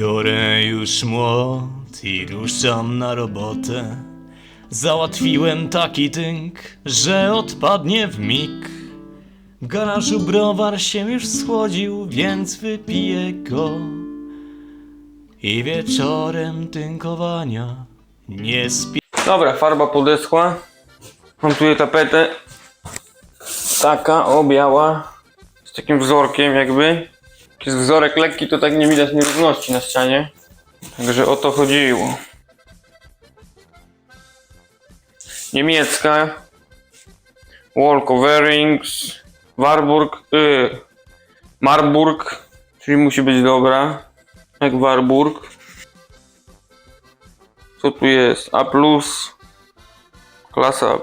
Biorę już młot i ruszam na robotę. Załatwiłem taki tynk, że odpadnie w mig. W garażu browar się już schłodził, więc wypiję go. I wieczorem tynkowania nie spi... Dobra, farba podeschła. Mam tutaj tapetę. Taka, o, biała. Z takim wzorkiem jakby. Jest wzorek lekki, to tak nie widać nierówności na ścianie. Także o to chodziło. Niemiecka. Wall coverings. Warburg. Y, Marburg. Czyli musi być dobra. Jak Warburg. Co tu jest? A+. Klasa A+.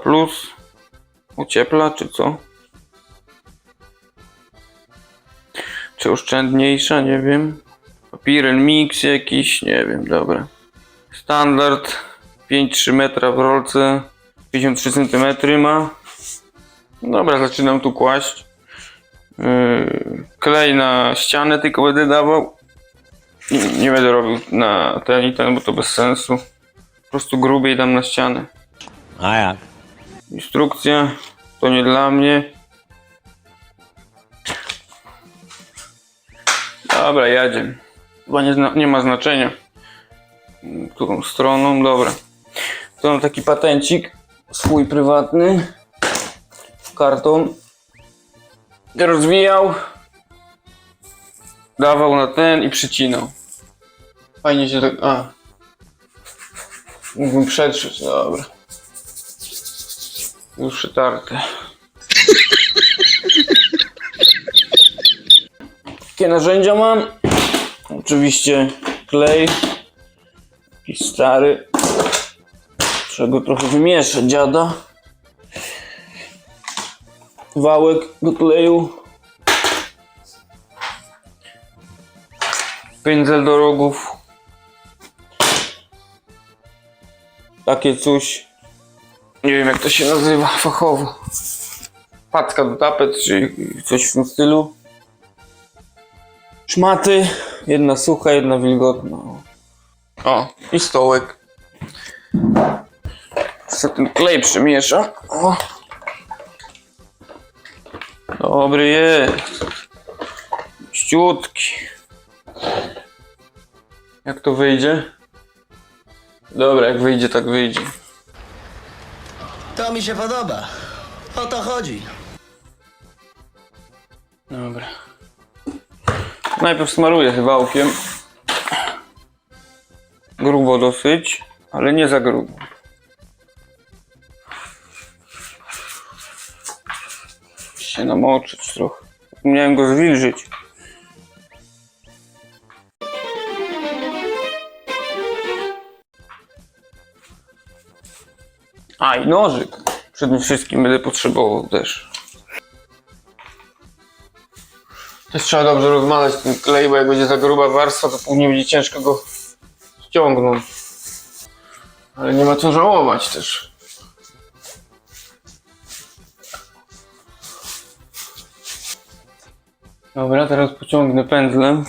Uciepla, czy co? Oszczędniejsza? Nie wiem. Papirel mix jakiś? Nie wiem, dobra. Standard 5-3 metra w rolce. 53 cm ma. Dobra, zaczynam tu kłaść. Yy, klej na ścianę tylko będę dawał. Nie, nie będę robił na ten i ten, bo to bez sensu. Po prostu grubiej dam na ścianę. A jak? Instrukcja to nie dla mnie. Dobra, jadzie. Chyba nie, nie ma znaczenia. Którą stroną, dobra. To mam taki patencik swój prywatny. Karton. Rozwijał. Dawał na ten i przycinał. Fajnie się tak. A. Mógłbym przetrzeć, dobra. Już przetarte. Jakie narzędzia mam? Oczywiście klej. Jakiś stary. Trzeba go trochę wymieszać, dziada. Wałek do kleju. Pędzel do rogów. Takie coś. Nie wiem jak to się nazywa fachowo. Paczka do tapet, czy coś w tym stylu. Szmaty. Jedna sucha, jedna wilgotna. O, i stołek. Co ten klej przemiesza. O. Dobry jest. Ściutki. Jak to wyjdzie? Dobra, jak wyjdzie, tak wyjdzie. To mi się podoba. O to chodzi. Dobra. Najpierw smaruję wałkiem. Grubo dosyć, ale nie za grubo. Się namoczyć trochę. Miałem go zwilżyć. A i nożyk. Przede wszystkim będę potrzebował też. Też trzeba dobrze rozmalać ten klej, bo jak będzie za gruba warstwa, to później będzie ciężko go ściągnąć. Ale nie ma co żałować też. Dobra, teraz pociągnę pędzlem.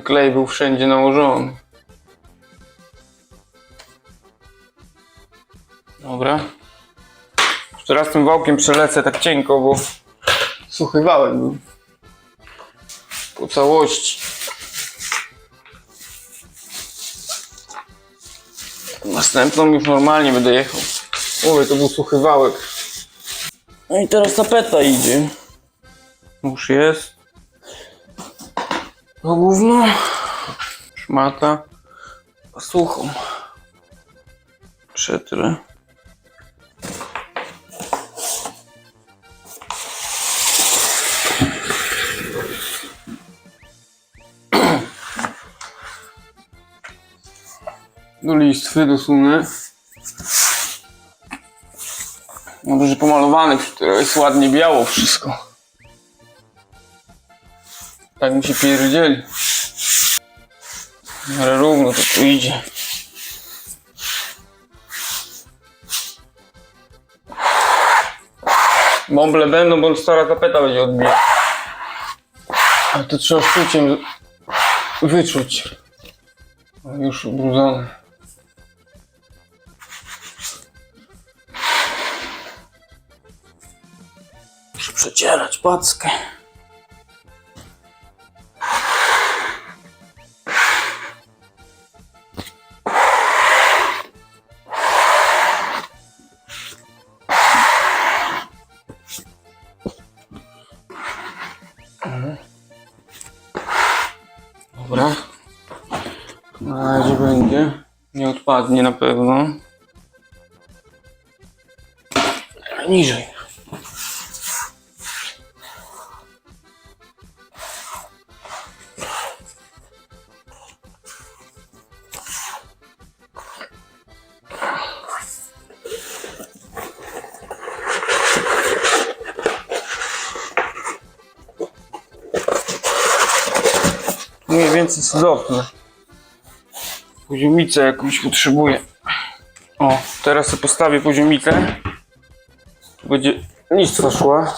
Klej był wszędzie nałożony. Dobra. Jeszcze raz tym wałkiem przelecę tak cienko, bo suchy wałek. Po całości. Następną już normalnie będę jechał. Mówię, to był suchy wałek. No i teraz tapeta idzie. Już jest. No gówno. Szmata. Suchą. Przetrę. Do listwy dosunę. Dobrze że pomalowany, które jest ładnie biało wszystko. Tak mi się pierdzieli. Ale równo to tu idzie. Bąble będą, bo stara tapeta będzie odbijać. A to trzeba szczuciem wyczuć. Już ubrudzone. Muszę przecierać packę. Dobra. Na razie będzie. Nie odpadnie na pewno. Niżej. Mniej więcej cudowne. Poziomicę jakąś potrzebuję. O, teraz sobie postawię poziomicę. Tu będzie listwa szła.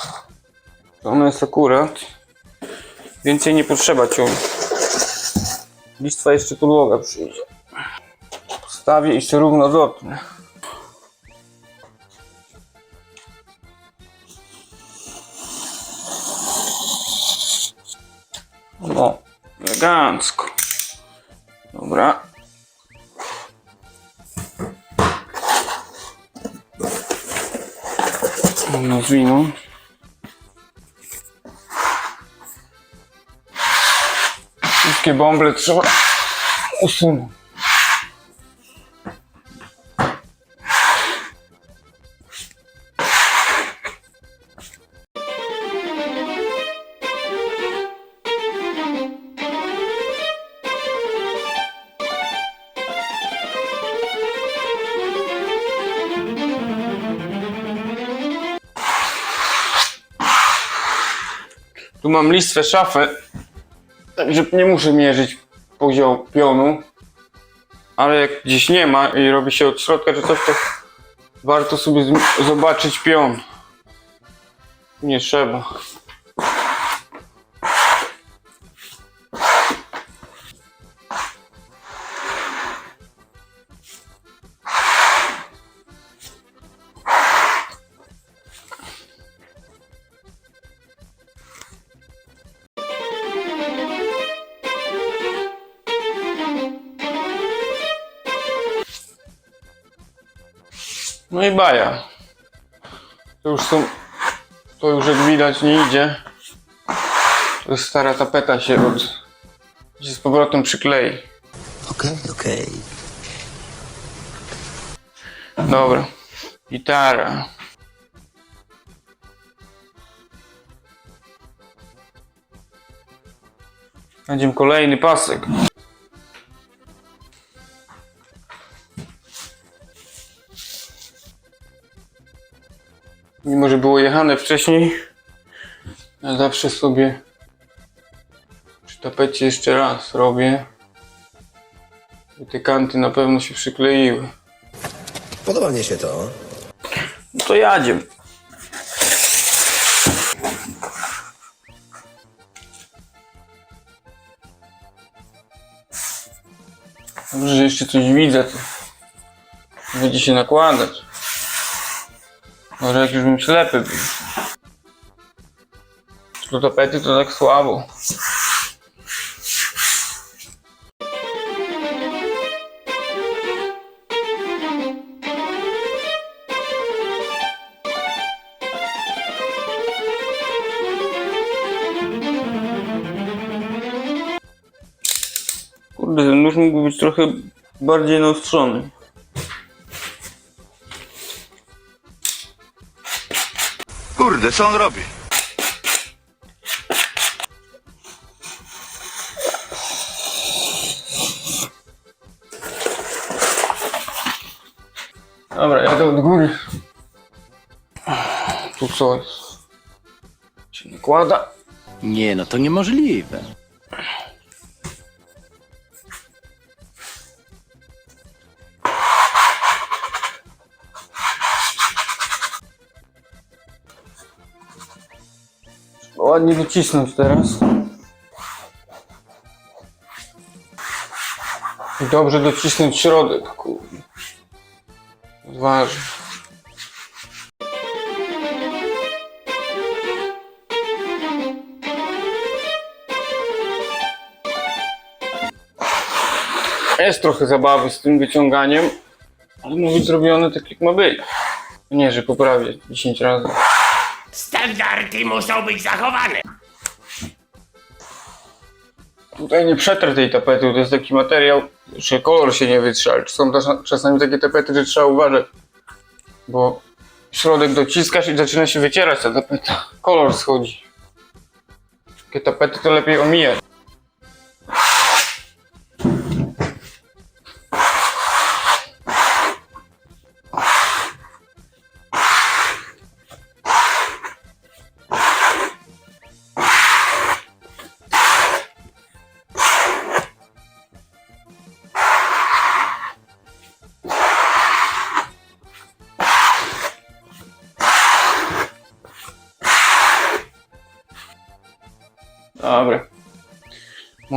Ona jest akurat. Więcej nie potrzeba ciągu. Listwa jeszcze podłoga przyjdzie. Postawię jeszcze równo dotnę. No, elegancko. Dobra. Nazwijmy. Wszystkie bąble trzeba usunąć. Tu mam listwę szafę, także nie muszę mierzyć poziom pionu. Ale jak gdzieś nie ma i robi się od środka czy coś, to warto sobie zobaczyć pion. Nie trzeba. No i baja. To już są. To już jak widać nie idzie. To jest stara tapeta się od. się z powrotem przyklei. Okej, okej. Dobra. Gitara. Będziemy kolejny pasek. Mimo, że było jechane wcześniej, ja zawsze sobie przy tapecie jeszcze raz robię. by Te kanty na pewno się przykleiły. Podoba mnie się to. No to jadziem. Dobrze, że jeszcze coś widzę, to będzie się nakładać. Może jak już bym ślepy był. Do tapety to tak słabo. Kurde, ten nóż mógłby być trochę bardziej naostrzony. Kurde, co on robi? Dobra, jadę od góry. Tu co jest? Się nakłada. Nie, no to niemożliwe. Ładnie docisnąć teraz. I dobrze docisnąć środek, kurde. Ważne. Jest trochę zabawy z tym wyciąganiem, ale być zrobione tak jak ma być. Nie, że poprawię 10 razy. Standardy muszą być zachowane. Tutaj nie przetrę tej tapety, to jest taki materiał, że kolor się nie wytrze, są też czasami takie tapety, że trzeba uważać, bo środek dociskasz i zaczyna się wycierać ta tapeta. Kolor schodzi. Takie tapety to lepiej omijać.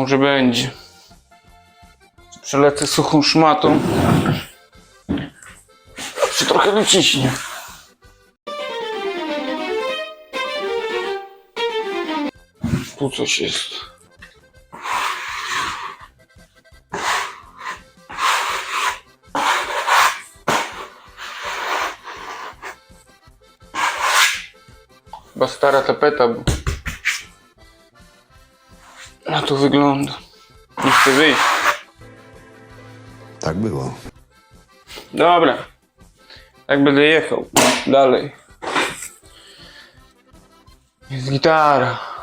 Może będzie. Przelecę suchą szmatą. Się trochę wyciśnie. Tu coś jest. Chyba stara tapeta, bo na to wygląda. Nie chcę wyjść. Tak było. Dobra. Tak będę jechał. Dalej. Jest gitara.